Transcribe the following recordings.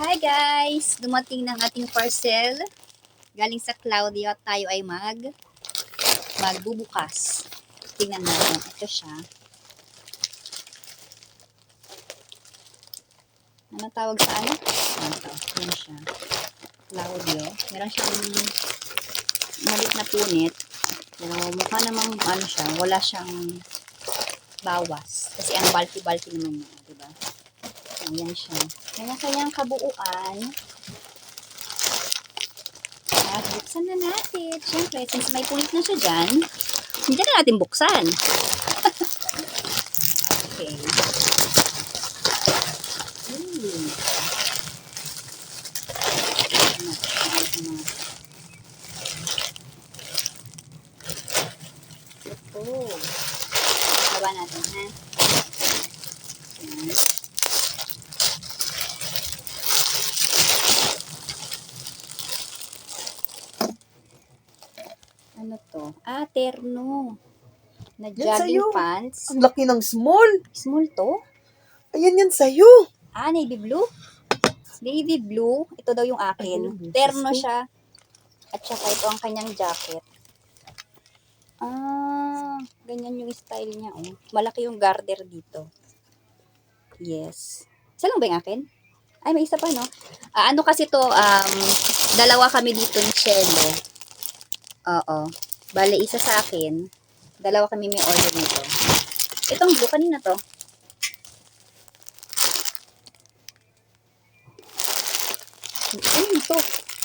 Hi guys! Dumating ng ating parcel. Galing sa Claudio at tayo ay mag magbubukas. Tingnan natin. Ito siya. Ano tawag sa ano? Ano to? Yan siya. Claudio. Meron siyang malit na punit. Pero mukha namang ano siya, wala siyang bawas. Kasi ang bulky-bulky naman niya, di ba? Ayan siya. Kanya-kanyang kabuuan. At buksan na natin. Siyempre, since may punit na siya dyan, hindi na natin buksan. okay. Hmm. Ano, ano, ano. Ito. Baba natin, ha? Ayan. Ano? Ah, terno. Na Yan jogging sa'yo. pants. Ang laki ng small. Small to? Ayan yan sa'yo. Ah, navy blue? Navy blue. Ito daw yung akin. Ayun, Terno siya. At saka ito ang kanyang jacket. Ah, ganyan yung style niya. Oh. Malaki yung garter dito. Yes. Isa lang ba yung akin? Ay, may isa pa, no? Ah, ano kasi to, um, dalawa kami dito ni Cello. Oo. Bale, isa sa akin. Dalawa kami may order nito. Itong blue, kanina to. Ano ito?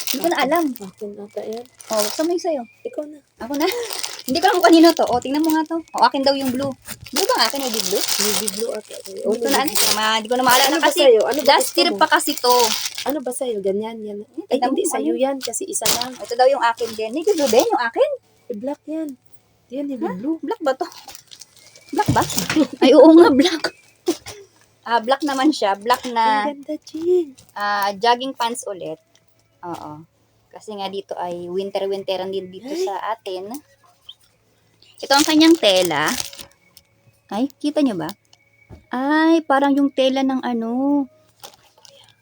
Hindi ko na alam. Akin ata yan. Oh, buksan mo yung sa'yo. Ikaw na. Ako na. Hindi ko alam kung kanino to. O, tingnan mo nga to. O, akin daw yung blue. Blue ba akin? Navy blue? Navy blue. Hindi ko na, hindi ko na, ma- hindi ko na maalala Ano ba kasi sa'yo? Ano ba last gusto year mo? pa kasi to. Ano ba sa'yo? Ganyan, yan. Ay, mo hindi kung sa'yo ano. yan kasi isa lang. Ito daw yung akin din. Navy blue din yung akin? Eh, black yan. Yan, navy blue. Black ba to? Black ba? Ay, oo nga, black. Ah, black naman siya. Black na Ang ganda, Jing. ah, jogging pants ulit. Oo. Kasi nga dito ay winter-winteran din dito Ay. sa atin. Ito ang kanyang tela. Ay, kita nyo ba? Ay, parang yung tela ng ano,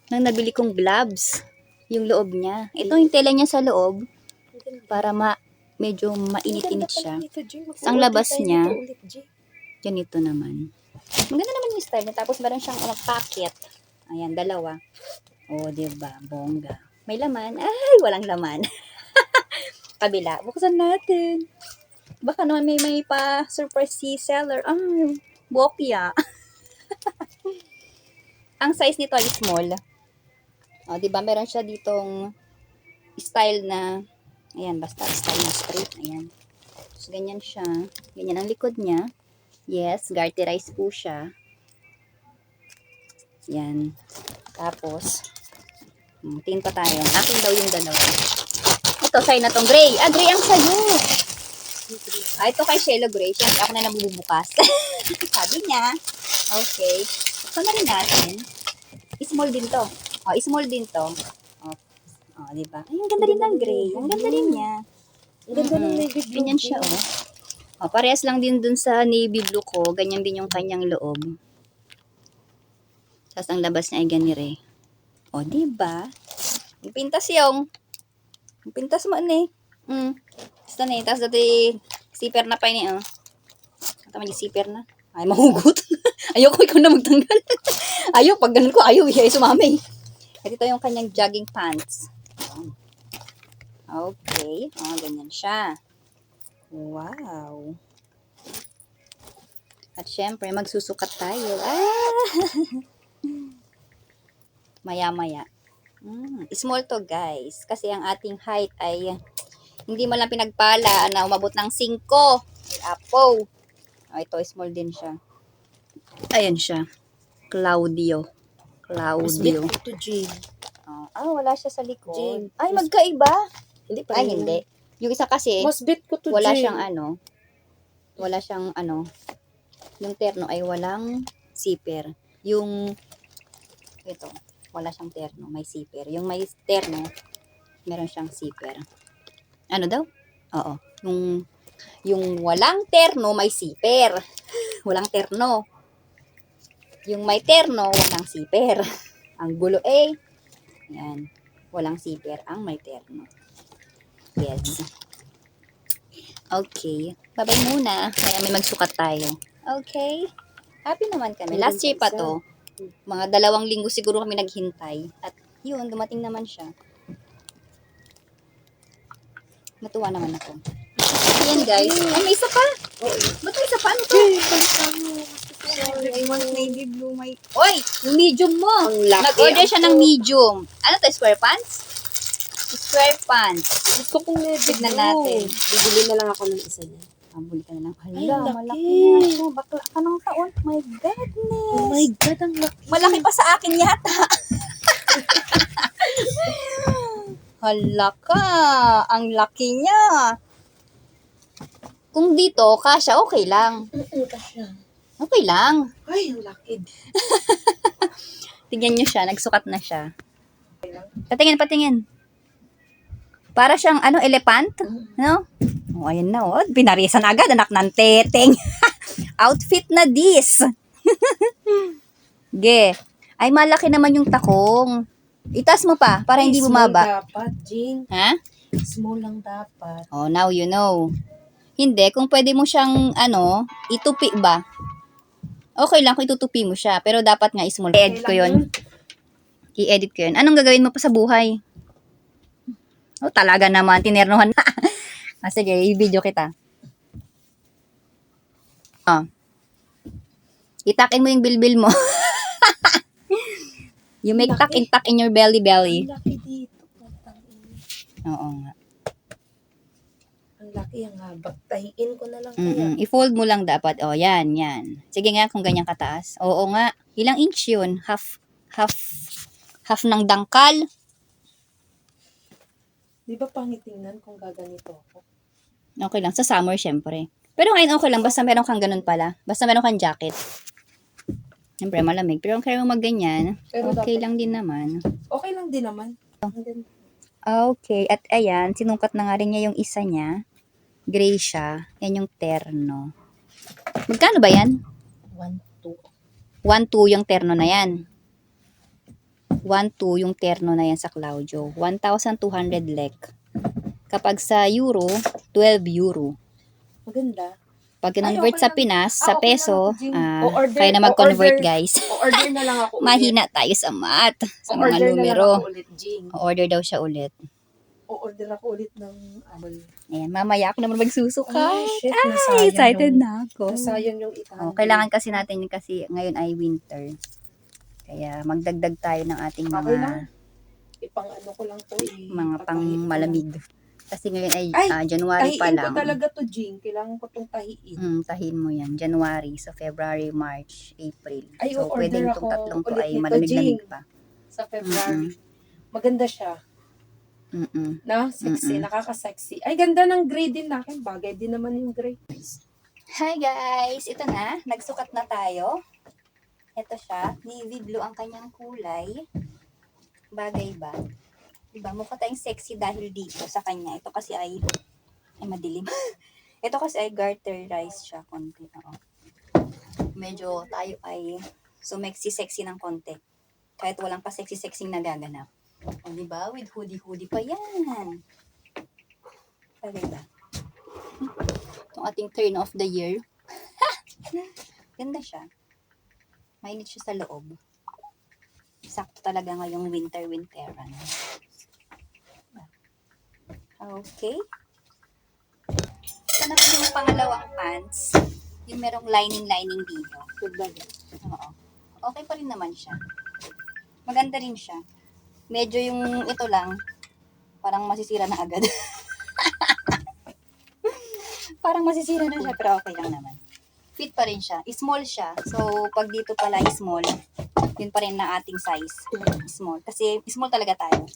nang nabili kong gloves. Yung loob niya. Ito yung tela niya sa loob para ma medyo mainit-init siya. Mag-order Ang labas niya. Ganito naman. Maganda naman yung style niya. Tapos meron siyang ano, packet. Ayan, dalawa. O, oh, diba? Bongga. May laman. Ay, walang laman. Kabila. Buksan natin. Baka naman may may pa surprise si seller. Ay, bopia. Ang size nito ay small. O, diba? Meron siya ditong style na ayan, basta style na straight. Ayan. So, ganyan siya. Ganyan ang likod niya. Yes, garterize po siya. Yan. Tapos, hmm, tingin pa tayo. Akin daw yung dalawa. Ito, sa'yo na tong gray. Ah, gray ang sa'yo. Ah, ito kay Shelo Gray. Siyempre, ako na nabubukas. Sabi niya. Okay. Ito na rin natin. Small din to. Oh, small din to. Oh, oh di ba? Ay, ang ganda rin ng gray. Ang ganda rin niya. Ang ganda ng navy blue. Ganyan siya, oh. Oh, parehas lang din dun sa navy blue ko. Ganyan din yung kanyang loob. Tapos ang labas niya ay ganire. O, di ba? Yung pintas yung. Yung pintas mo, ne. Mm. Basta ne. Tapos dati, zipper na pa yun, oh. Tama yung zipper na. Ay, mahugot. Ayoko ikaw na magtanggal. ayaw, pag ganun ko, ayaw. Ay, sumami. At ito yung kanyang jogging pants. Okay. Oh, ganyan siya. Wow. At syempre, magsusukat tayo. Ah! Maya-maya. Mm, small to guys. Kasi ang ating height ay hindi mo lang pinagpala na umabot ng 5. Apo. Oh, ito, small din siya. Ayan siya. Claudio. Claudio. ito, Jing. Oh, ah, wala siya sa likod. Jane, Ay, magkaiba. Hindi pa Ay, rin. hindi. Yung isa kasi, Mas bit ko to, wala Jing. siyang ano, wala siyang ano, yung terno ay walang zipper. Yung, ito, wala siyang terno, may zipper. Yung may terno, meron siyang zipper. Ano daw? Oo. Yung, yung walang terno, may zipper. Walang terno. Yung may terno, walang zipper. Ang gulo eh. Yan. Walang zipper ang may terno. Yes. Okay. Babay muna. Kaya may magsukat tayo. Okay. Happy naman kami. Last year pa to. Mga dalawang linggo siguro kami naghintay. At yun, dumating naman siya. Natuwa naman ako. Ayan guys. Ay, may isa pa. Ba't may isa pa? Ano to? I want navy blue. My... Oy! Yung medium mo. Ang laki. Nag-order siya ng medium. Ano to? Square pants? Square pants. Gusto kong medyo Tignan natin. Bibili na lang ako ng isa niya. Pambuli ka na ng hala. Ay, laki. malaki nga siya. Bakla ka ng taon. My goodness. Oh my God, ang laki. Malaki pa sa akin yata. Hala ka. Ang laki niya. Kung dito, kasha, okay lang. Okay lang. Ay, ang laki. Tignan niyo siya. Nagsukat na siya. Patingin, patingin. Para siyang, ano, elephant? No? Oh, ayan na, oh. Pinarisan agad, anak ng teteng. Outfit na this. Ge. Ay, malaki naman yung takong. Itas mo pa, para hindi Ay, bumaba. Small dapat, Jing. Ha? Small lang dapat. Oh, now you know. Hindi, kung pwede mo siyang, ano, itupi ba? Okay lang kung itutupi mo siya. Pero dapat nga small. I-edit ko yun. I-edit ko yun. Anong gagawin mo pa sa buhay? Oh, talaga naman. Tinernohan na. ah, sige, i-video kita. Oh. Itakin mo yung bilbil mo. you make tuck in tuck in your belly belly. Ang laki dito. Oo nga. Ang laki ang haba. Tahiin ko na lang kaya. Mm-mm. I-fold mo lang dapat. O, yan, yan. Sige nga, kung ganyan kataas. Oo nga. Ilang inch yun? Half, half, half ng dangkal. Di ba pangit tingnan kung gaganito ako? Okay lang. Sa summer, syempre. Pero ngayon, okay lang. Basta meron kang ganun pala. Basta meron kang jacket. Siyempre, malamig. Pero kung kaya mo magganyan, Pero okay dapat- lang din naman. Okay lang din naman. Okay. At ayan, sinungkat na nga rin niya yung isa niya. Gray siya. Yan yung terno. Magkano ba yan? One, two. 1-2 yung terno na yan. 1-2 yung terno na yan sa Claudio. 1,200 lek. Kapag sa euro, 12 euro. Maganda. Pag Ay, convert okay sa. Pinas, Ah, sa okay lang peso, ah, kaya na mag-convert guys. O-order na lang ako ulit. Mahina tayo sa math, sa mga numero. O-order daw siya ulit. O-order ako ulit ng ano. Ayan, mamaya ako naman magsusukat. Ay, shit. Ay, nasayang excited yung, na ako. Nasayang yung ita. Oh, kailangan kasi natin kasi ngayon ay winter. Kaya magdagdag tayo ng ating Okay mga lang. Ipang ano ko lang to. Eh, mga pang malamig. Kasi ngayon ay, Ay, ah. January pa Tahiin ko lang. talaga to, Jing. Kailangan ko tong tahiin. Mm, tahin mo yan. January, so February, March, April. Ay, so, o-order pwede itong ako tatlong to ulit ay nito, malamig-lamig Jing. pa. Sa February. Maganda siya. Mm-mm. Na? Sexy. Mm-mm. Nakaka-sexy. Ay, ganda ng gray din na akin. Bagay din naman yung gray. Hi guys! Ito na. Nagsukat na tayo. Ito siya. Navy blue ang kanyang kulay. Bagay ba? Diba? Mukha tayong sexy dahil dito sa kanya. Ito kasi ay ay madilim. Ito kasi ay garterize siya konti. Oo. Medyo tayo ay sumexy-sexy ng konti. Kahit walang pa sexy-sexy nagaganap. O diba? With hoodie-hoodie pa yan. Bagay ba? Itong ating turn of the year. Ganda siya. Mainit siya sa loob. Sakto talaga ngayong winter-winteran. Okay. Ito naman yung pangalawang pants. Yung merong lining-lining dito. Maganda. Oo. Okay pa rin naman siya. Maganda rin siya. Medyo yung ito lang, parang masisira na agad. parang masisira na siya, pero okay lang naman. Fit pa rin siya. Small siya. So, pag dito pala small, yun pa rin na ating size. Small. Kasi small talaga tayo.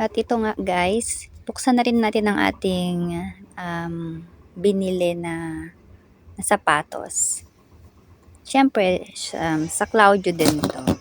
At ito nga guys, buksan na rin natin ang ating um, binili na, na sapatos. Siyempre, um, sa Claudio din to.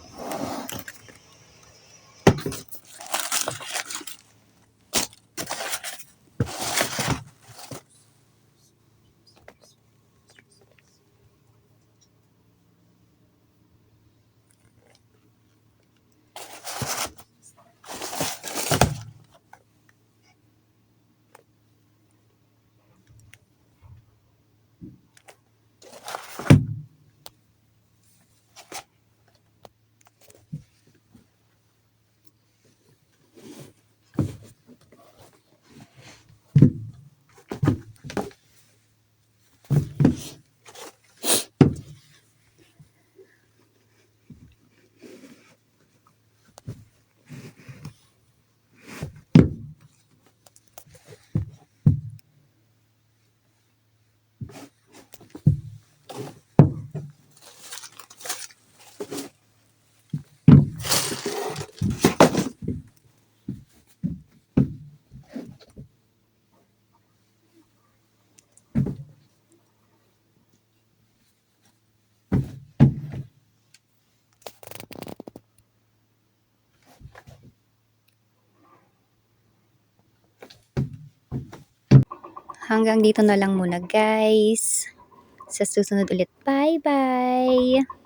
Hanggang dito na lang muna guys. Sa susunod ulit. Bye-bye!